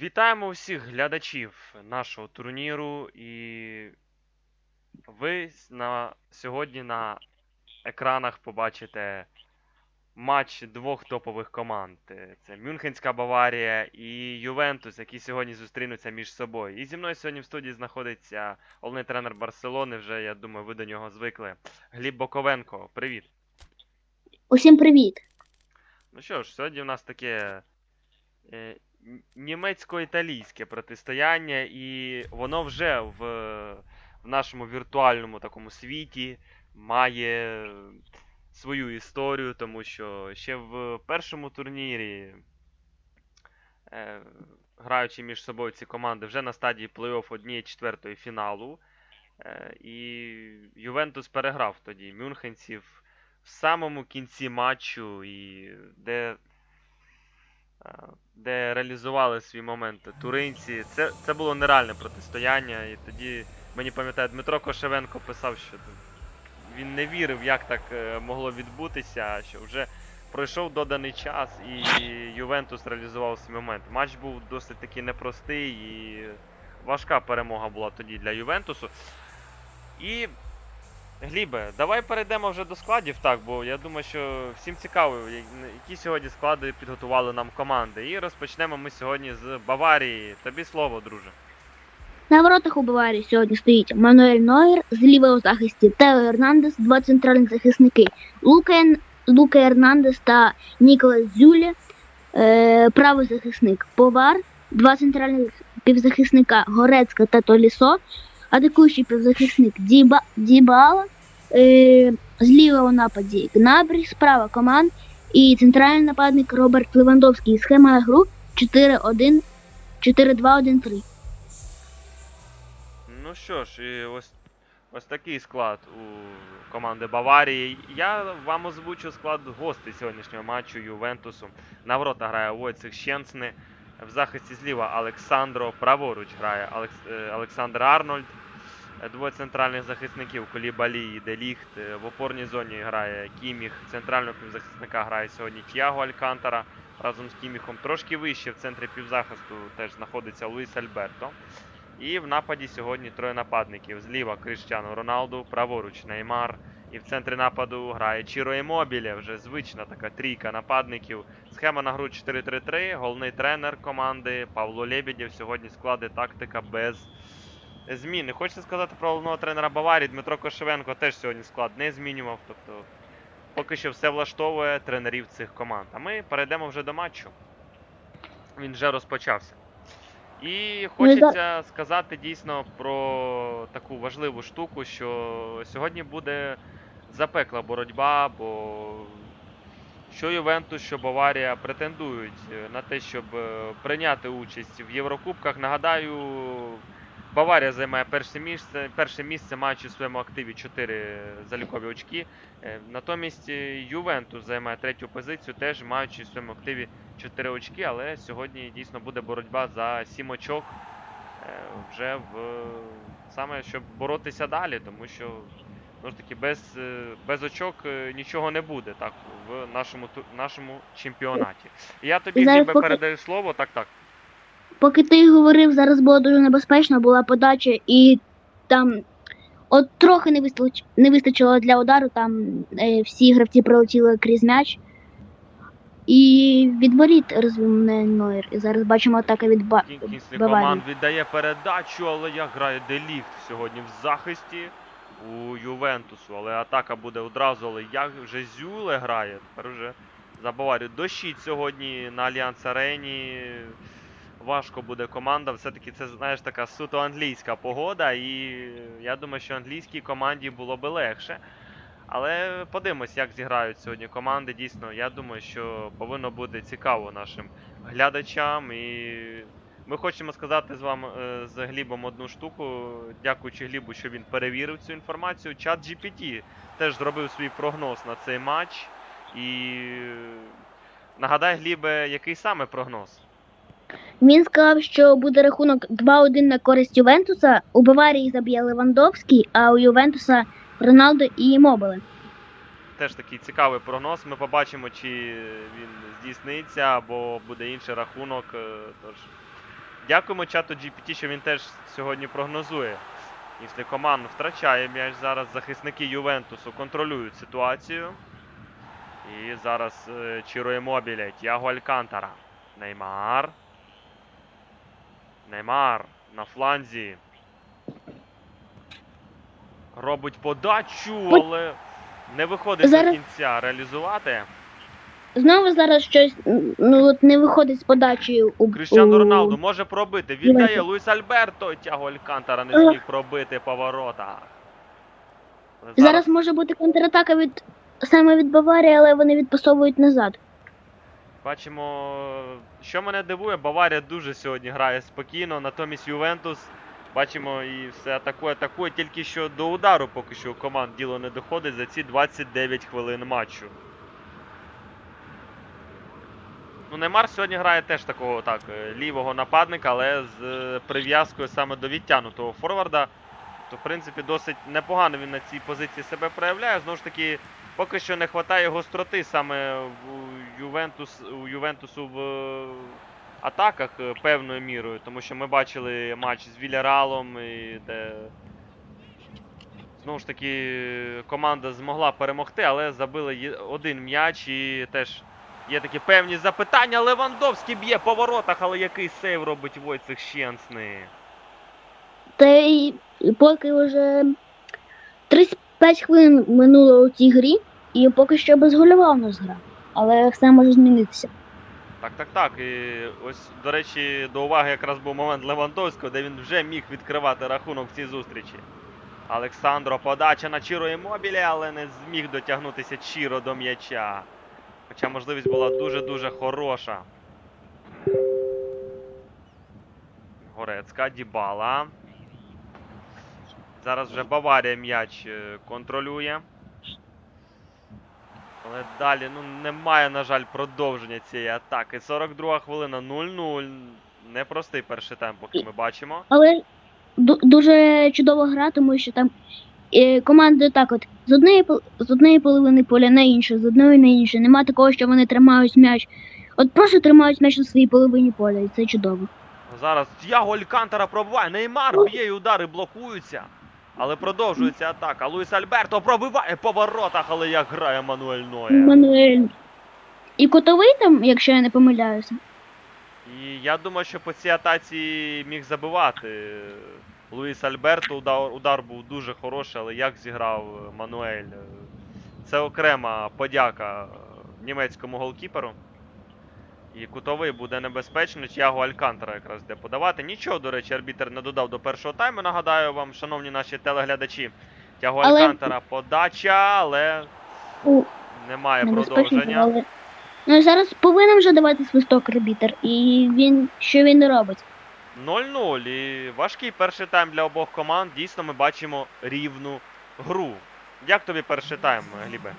Вітаємо всіх глядачів нашого турніру. І ви на, сьогодні на екранах побачите матч двох топових команд. Це Мюнхенська Баварія і Ювентус, які сьогодні зустрінуться між собою. І зі мною сьогодні в студії знаходиться головний тренер Барселони. Вже я думаю, ви до нього звикли. Гліб Боковенко. Привіт. Усім привіт! Ну що ж, сьогодні у нас таке е, німецько-італійське протистояння, і воно вже в, в нашому віртуальному такому світі має свою історію, тому що ще в першому турнірі, е, граючи між собою ці команди, вже на стадії плей-офф однієї четвертої фіналу. Е, і Ювентус переграв тоді мюнхенців в самому кінці матчу, і де, де реалізували свій момент туринці. Це, це було нереальне протистояння. І тоді, мені пам'ятаю, Дмитро Кошевенко писав, що він не вірив, як так е, могло відбутися, що вже пройшов доданий час, і Ювентус реалізував свій момент. Матч був досить таки непростий і важка перемога була тоді для Ювентусу. І Глібе, давай перейдемо вже до складів, так, бо я думаю, що всім цікаво, які сьогодні склади підготували нам команди. І розпочнемо ми сьогодні з Баварії. Тобі слово, друже. На воротах у Баварії сьогодні стоїть Мануель Нойер з лівого захисті, Тео Ернандес, два центральні захисники, Лука, Лука Ернандес та Ніколас Зюле, е, правий захисник, Повар, два центральних півзахисника Горецька та Толісо, атакуючий півзахисник Діба, Дібала, е, з лівого нападі Гнабрі, справа команд і центральний нападник Роберт Левандовський. Схема гру 4-1, 4-2-1-3. Ну що ж, і ось, ось такий склад у команди Баварії. Я вам озвучу склад гостей сьогоднішнього матчу Ювентусу. На ворота грає Войцех Щенцни. В захисті зліва Олександро. Праворуч грає е, Олександр Арнольд. Двоє центральних захисників Колібалі і Деліхт. В опорній зоні грає Кіміх. Центрального півзахисника грає сьогодні Тіаго Алькантара разом з Кіміхом. Трошки вище в центрі півзахисту теж знаходиться Луїс Альберто. І в нападі сьогодні троє нападників. Зліва Криштіану Роналду, праворуч Неймар. І в центрі нападу грає Чіро Емобіле, вже звична така трійка нападників. Схема на гру 4-3-3. Головний тренер команди Павло Лебедєв. Сьогодні склади тактика без змін. Хочеться сказати про головного тренера Баварії. Дмитро Кошевенко теж сьогодні склад не змінював. Тобто поки що все влаштовує тренерів цих команд. А ми перейдемо вже до матчу. Він вже розпочався. І хочеться сказати дійсно про таку важливу штуку, що сьогодні буде запекла боротьба, бо що Ювентус, що Баварія претендують е, на те, щоб е, прийняти участь в Єврокубках. Нагадаю, Баварія займає перше місце, перше місце, маючи в своєму активі 4 залікові очки. Е, Натомість Ювентус займає третю позицію, теж маючи в своєму активі 4 очки, але сьогодні дійсно буде боротьба за 7 очок вже в саме щоб боротися далі, тому що ну ж таки без, е, без очок е, нічого не буде так в нашому нашому чемпіонаті. Я тобі Зараз ніби поки- передаю слово, так так. Поки ти говорив, зараз було дуже небезпечно, була подача, і там от трохи не вистач... не вистачило для удару, там е, всі гравці прилетіли крізь м'яч. І від воріт розвів мене Нойер. І зараз бачимо атака від ба... Баварії. команд віддає передачу, але як грає Деліхт сьогодні в захисті у Ювентусу. Але атака буде одразу, але як вже Зюле грає. Тепер вже за. Дощить сьогодні на Альянс Арені. Важко буде команда. Все-таки це, знаєш, така суто англійська погода, і я думаю, що англійській команді було би легше. Але подивимось, як зіграють сьогодні команди. Дійсно, я думаю, що повинно бути цікаво нашим глядачам. І ми хочемо сказати з вами е, з Глібом одну штуку. Дякуючи Глібу, що він перевірив цю інформацію. Чат GPT теж зробив свій прогноз на цей матч. І нагадай, Глібе, який саме прогноз? Він сказав, що буде рахунок 2-1 на користь Ювентуса. У Баварії заб'є Левандовський, а у Ювентуса Роналдо і Мобиле. Теж такий цікавий прогноз. Ми побачимо, чи він здійсниться або буде інший рахунок. е, Тож Дякуємо чату GPT, що він теж сьогодні прогнозує. Якщо команда втрачає м'яч зараз, захисники Ювентусу контролюють ситуацію. І зараз е, Чіро Емобіле, Тяго Алькантара. Неймар. Неймар на фланзі. Робить подачу, але не виходить Зараз- до кінця реалізувати. Знову зараз щось ну, от не виходить з подачі у Кріштіану Роналду може пробити. Віддає. Луїс Альберто. Тяго Алькантара не зміг пробити по воротах. Але Зараз може бути контратака від саме від Баварії, але вони відпасовують назад. Бачимо, що мене дивує, Баварія дуже сьогодні грає спокійно, натомість Ювентус, бачимо, і все атакує, атакує, тільки що до удару поки що команд діло не доходить за ці 29 хвилин матчу. Ну, Неймар сьогодні грає теж такого так, е, лівого нападника, але з е, прив'язкою саме до відтягнутого форварда. То, в принципі, досить непогано він на цій позиції себе проявляє. Знову ж таки, поки що не вистачає гостроти саме в Ювентус, у Ювентусу в е, атаках певною мірою, тому що ми бачили матч з Вільяралом, і де знову ж таки команда змогла перемогти, але забили один м'яч і теж є такі певні запитання. Левандовський б'є по воротах, але який сейв робить Войцех Щенсний. Та й поки вже 35 хвилин минуло у цій грі, і поки що безгольова у нас гра. Але все може змінитися. Так, так, так. І ось, до речі, до уваги якраз був момент Левандовського, де він вже міг відкривати рахунок в цій зустрічі. Олександро подача на Чіро Імобілі, але не зміг дотягнутися Чіро до м'яча. Хоча можливість була дуже-дуже хороша. Горецька, Дібала. Зараз вже Баварія м'яч е, контролює. Але далі ну, немає, на жаль, продовження цієї атаки. 42 хвилина 0-0. Непростий перший тайм, поки ми бачимо. Але дуже чудова гра, тому що там е, команди так от з однієї з однієї половини поля на іншу, з одної на іншу. Нема такого, що вони тримають м'яч. От просто тримають м'яч на своїй половині поля, і це чудово. Зараз Тяго Алькантара пробиває. Неймар б'є і удари блокуються. Але продовжується атака. Луїс Альберто пробиває по воротах, але як грає Мануель Ноє. Мануель. І котовий там, якщо я не помиляюся. І я думаю, що по цій атаці міг забивати. Луїс Альберто удар, удар був дуже хороший, але як зіграв Мануель. Це окрема подяка німецькому голкіперу. І кутовий буде небезпечно. Тяго Алькантара якраз де подавати. Нічого, до речі, арбітер не додав до першого тайму. Нагадаю вам, шановні наші телеглядачі. Тяго Але- Алькантара подача, але У, немає небезпечно, продовження. але. Ну зараз повинен вже давати свисток арбітер. І він що він не робить? 0-0. І важкий перший тайм для обох команд. Дійсно, ми бачимо рівну гру. Як тобі перший тайм, Глібе?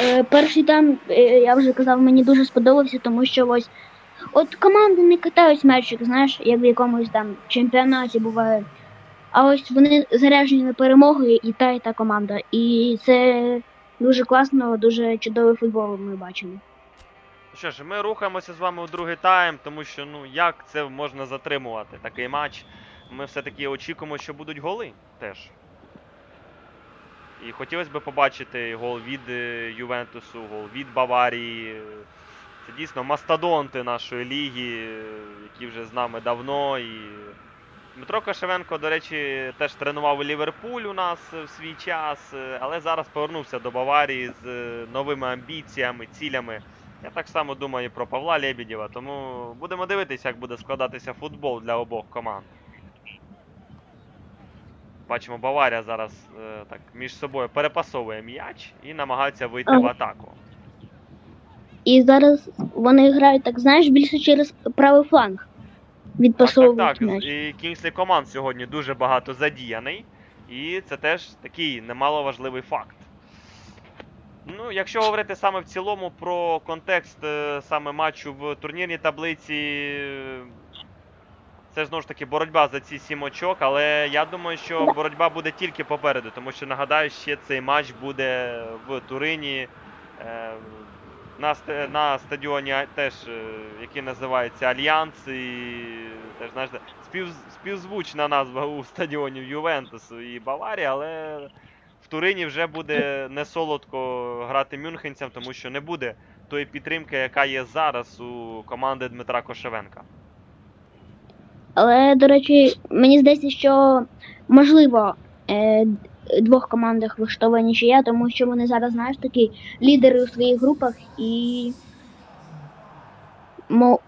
Е, перший там, е, я вже казав, мені дуже сподобався, тому що ось от команди не катають м'ячик, знаєш, як в якомусь там чемпіонаті буває. А ось вони заряджені на перемогу і та, і та команда. І це дуже класно, дуже чудовий футбол ми бачимо. Ну Що ж, ми рухаємося з вами у другий тайм, тому що ну як це можна затримувати такий матч? Ми все-таки очікуємо, що будуть голи теж. І хотілося б побачити гол від е, Ювентусу, гол від Баварії. Це дійсно мастодонти нашої ліги, е, які вже з нами давно. І Дмитро Кошевенко, до речі, теж тренував Ліверпуль у нас е, в свій час, але зараз повернувся до Баварії з новими амбіціями, цілями. Я так само думаю і про Павла Лебедєва, тому будемо дивитися, як буде складатися футбол для обох команд. Бачимо, Баварія зараз е, так між собою перепасовує м'яч і намагається вийти Ага. в атаку. І зараз вони грають, так знаєш, більше через правий фланг. Так, Відпасовують так, так. м'яч. І Кінгслі команд сьогодні дуже багато задіяний. І це теж такий немаловажливий факт. Ну, якщо говорити саме в цілому про контекст е, саме матчу в турнірній таблиці, це знову ж таки боротьба за ці сім очок, але я думаю, що боротьба буде тільки попереду, тому що нагадаю, ще цей матч буде в Турині. Е, на, на стадіоні теж, е, який називається Альянс, і теж знаєш, спів, співзвучна назва у стадіонів Ювентусу і Баварії, але в Турині вже буде не солодко грати мюнхенцям, тому що не буде тої підтримки, яка є зараз у команди Дмитра Кошевенка. Але, до речі, мені здається, що можливо е, двох командах влаштовує нічия, тому що вони зараз, знаєш, такі лідери у своїх групах і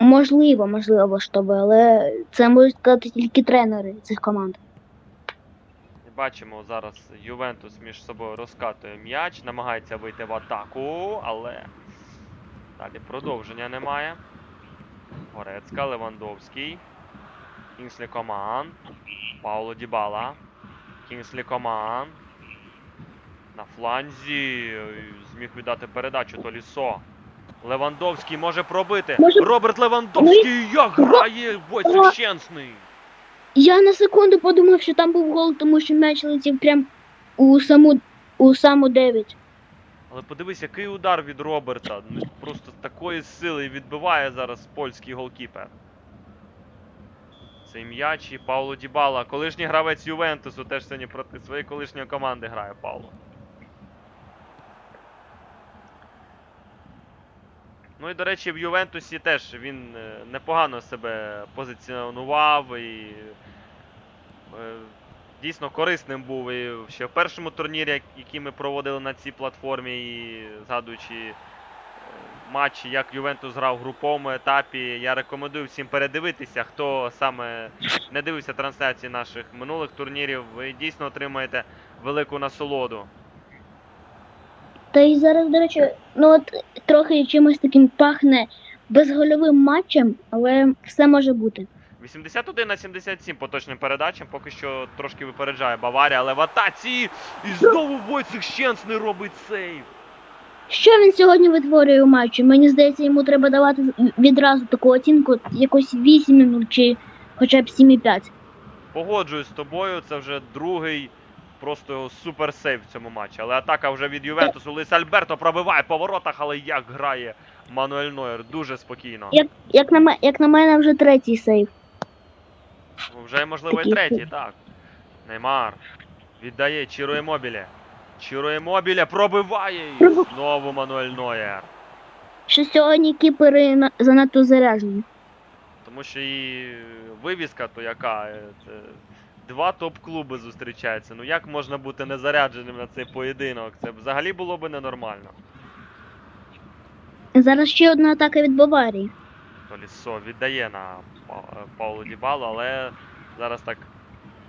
можливо, можливо, влаштовує, але це можуть сказати тільки тренери цих команд. Бачимо зараз Ювентус між собою розкатує м'яч, намагається вийти в атаку, але далі продовження немає. Горецька, Левандовський. Кінслі Коман. Пауло Дібала. Кінслі Коман. На фланзі зміг віддати передачу Толісо. Левандовський може пробити. Може- Роберт Левандовський як грає Войцех Щенсний. Я на секунду подумав, що там був гол, тому що м'яч летів прям у саму у саму 9. Але подивись, який удар від Роберта. Ну, Просто такої сили відбиває зараз польський голкіпер. Цей м'яч і Пауло Дібала, колишній гравець Ювентусу, теж сьогодні проти своєї колишньої команди грає Пауло. Ну і до речі, в Ювентусі теж він е, непогано себе позиціонував і е, дійсно корисним був і ще в першому турнірі, який ми проводили на цій платформі, і згадуючи е, матчі, як Ювентус грав в груповому етапі. Я рекомендую всім передивитися, хто саме не дивився трансляції наших минулих турнірів. Ви дійсно отримаєте велику насолоду. Та й зараз, до речі, ну от трохи чимось таким пахне безгольовим матчем, але все може бути. 81 на 77 по точним передачам, поки що трошки випереджає Баварія, але в атаці і знову Войцех Щенсний робить сейв. Що він сьогодні витворює у матчі? Мені здається, йому треба давати відразу таку оцінку якось 8 чи хоча б 7,5. Погоджуюсь з тобою, це вже другий просто супер сейв в цьому матчі. Але атака вже від Ювентусу. Лис Альберто пробиває по воротах, але як грає Мануель Нойер дуже спокійно. Як, як, на, як на мене, вже третій сейв. Вже можливо і третій, так. Неймар віддає Чіро Емобілі. Чіро Емобілі пробиває і знову Мануель Нойер. Що сьогодні кіпери занадто заряжені. Тому що і вивіска то яка. е, Це два топ-клуби зустрічаються. Ну як можна бути незарядженим на цей поєдинок? Це взагалі було би ненормально. Зараз ще одна атака від Баварії. Толісо віддає на е, Паулу Дібалу, але зараз так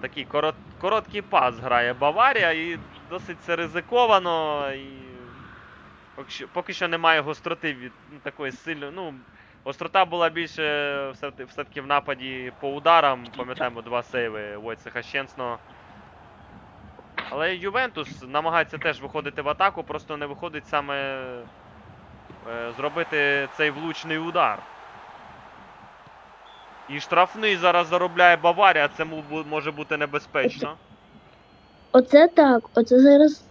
такий корот, короткий пас грає Баварія і досить це ризиковано. І поки що, поки що немає гостроти від ну, такої сильної. Ну, гострота була більше все-таки в нападі по ударам. Пам'ятаємо два сейви Войцеха Щенсного. Але Ювентус намагається теж виходити в атаку, просто не виходить саме е, зробити цей влучний удар. І штрафний зараз заробляє Баварія, це може бути небезпечно. Оце так, оце зараз.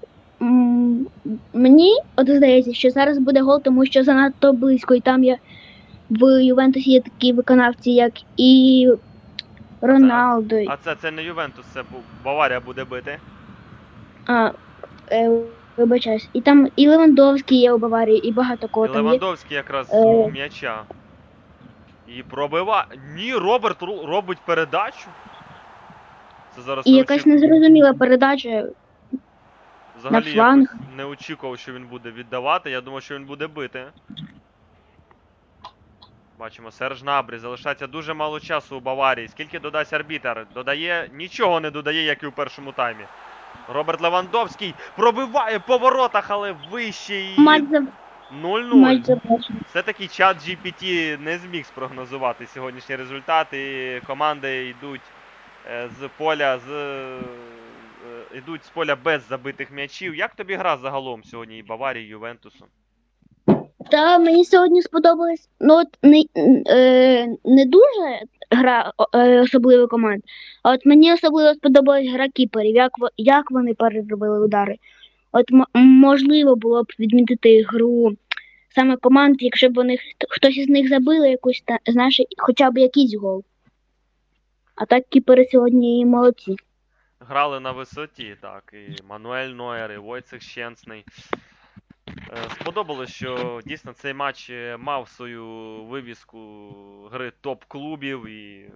Мені от здається, що зараз буде гол, тому що занадто близько, і там є в Ювентусі є такі виконавці, як і Роналдо. А це, це не Ювентус, це Баварія буде бити. А, е, вибачаюсь. І там і Левандовський є у Баварії, і багато кого І там є. Левандовський якраз Е. у м'яча. І пробива. Ні, Роберт робить передачу. Це зараз І не якась очі- незрозуміла передача. Взагалі на фланг. якось не очікував, що він буде віддавати. Я думав, що він буде бити. Бачимо, Серж Набрі. Залишається дуже мало часу у Баварії. Скільки додасть арбітер? Додає, нічого не додає, як і у першому таймі. Роберт Левандовський пробиває по воротах, але вище і Матч 0-0. Все-таки чат GPT не зміг спрогнозувати сьогоднішні результати. Команди йдуть е, з поля з. е, Йдуть з поля без забитих м'ячів. Як тобі гра загалом сьогодні і Баварії, і Ювентусу? Та мені сьогодні сподобалось. Ну от не, е, не дуже гра е, особливо команд, а от мені особливо сподобалась гра кіперів, як, як вони переробили удари. От можливо було б відмітити гру саме команд, якщо б вони хтось із них забили якусь та знаєш, хоча б якийсь гол. А так кіпери сьогодні і молодці. Грали на висоті, так. І Мануель Нойер, і Войцех Щенсний. Е, Сподобалось, що дійсно цей матч е, мав свою вивіску гри топ-клубів і.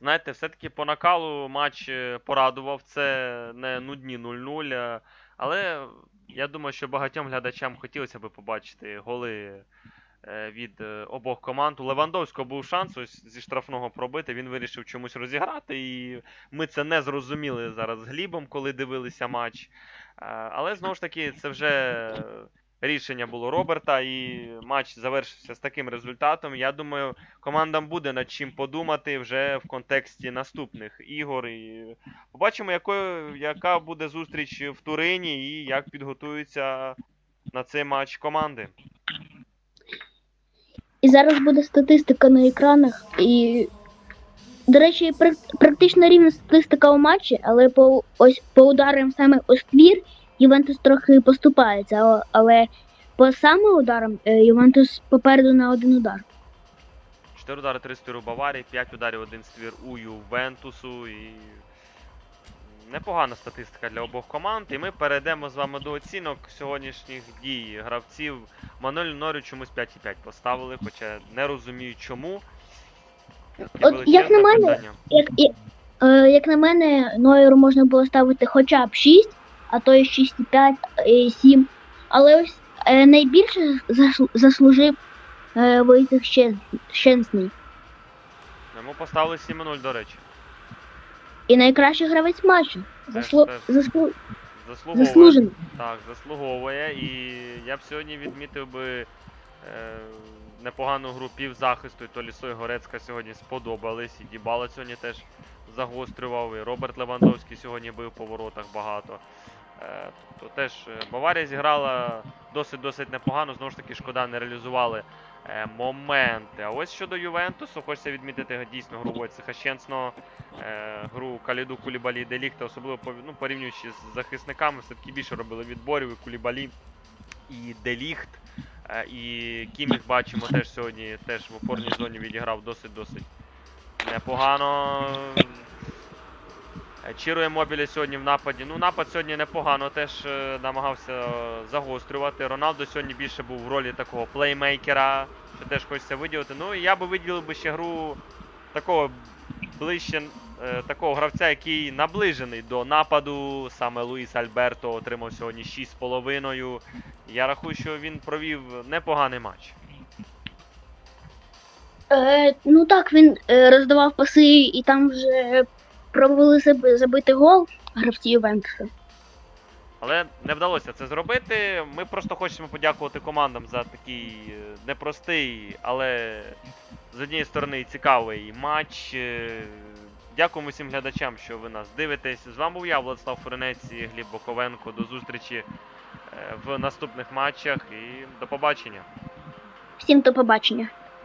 Знаєте, все-таки по накалу матч е, порадував. Це не нудні 0-0. е, Але я думаю, що багатьом глядачам хотілося б побачити голи від е, обох команд. У Левандовського був шанс ось зі штрафного пробити. Він вирішив чомусь розіграти. І ми це не зрозуміли зараз з Глібом, коли дивилися матч. Е, Але знову ж таки, це вже рішення було Роберта, і матч завершився з таким результатом. Я думаю, командам буде над чим подумати вже в контексті наступних ігор. І побачимо, якою, яка буде зустріч в Турині і як підготуються на цей матч команди. І зараз буде статистика на екранах. І, до речі, практично рівна статистика у матчі, але по ось по ударам саме у ствір Ювентус трохи поступається, але по саме ударам е, Ювентус попереду на один удар. 4 удари, 3 ствір у Баварії, 5 ударів, 1 ствір у Ювентусу. І непогана статистика для обох команд. І ми перейдемо з вами до оцінок сьогоднішніх дій гравців. Мануель Норю чомусь 5,5 поставили, хоча не розумію чому. От як на мене. Як, як, е, як на мене, Нойеру можна було ставити хоча б 6, а то і 6,5, і 7. Але ось е, найбільше заслужив е, Войтих Щен- Щенсний. Йому поставили 7-0, до речі. І найкращий гравець матчу. Заслу... Заслу... Заслуговує. Заслужено. Так, заслуговує. І я б сьогодні відмітив би е, непогану гру півзахисту. І Толісо і Горецька сьогодні сподобались. І Дібала сьогодні теж загострював. І Роберт Левандовський сьогодні бив по воротах багато. Е, тобто теж е, Баварія зіграла досить-досить непогано. Знову ж таки, шкода, не реалізували моменти. А ось щодо Ювентусу, хочеться відмітити дійсно гру Войцеха Щенсного, е, гру Каліду Кулібалі і Деліхта, особливо ну, порівнюючи з захисниками, все-таки більше робили відборів і Кулібалі і Деліхт. Е, і Кіміх бачимо теж сьогодні теж в опорній зоні відіграв досить-досить непогано. Е, Чірує Мобілі сьогодні в нападі. Ну, напад сьогодні непогано теж е, намагався е, загострювати. Роналдо сьогодні більше був в ролі такого плеймейкера, що теж хочеться виділити. Ну і я би виділив би ще гру такого ближче, такого гравця, який наближений до нападу. Саме Луїс Альберто отримав сьогодні 6,5. Я рахую, що він провів непоганий матч. Е, ну так, він роздавав паси і там вже пробували забити гол гравці Ювентуса. Але не вдалося це зробити. Ми просто хочемо подякувати командам за такий е, непростий, але з однієї сторони цікавий матч. Е, Дякуємо всім глядачам, що ви нас дивитесь. З вами був я, Владислав Форенець і Гліб Боковенко. До зустрічі е, в наступних матчах і до побачення. Всім до побачення.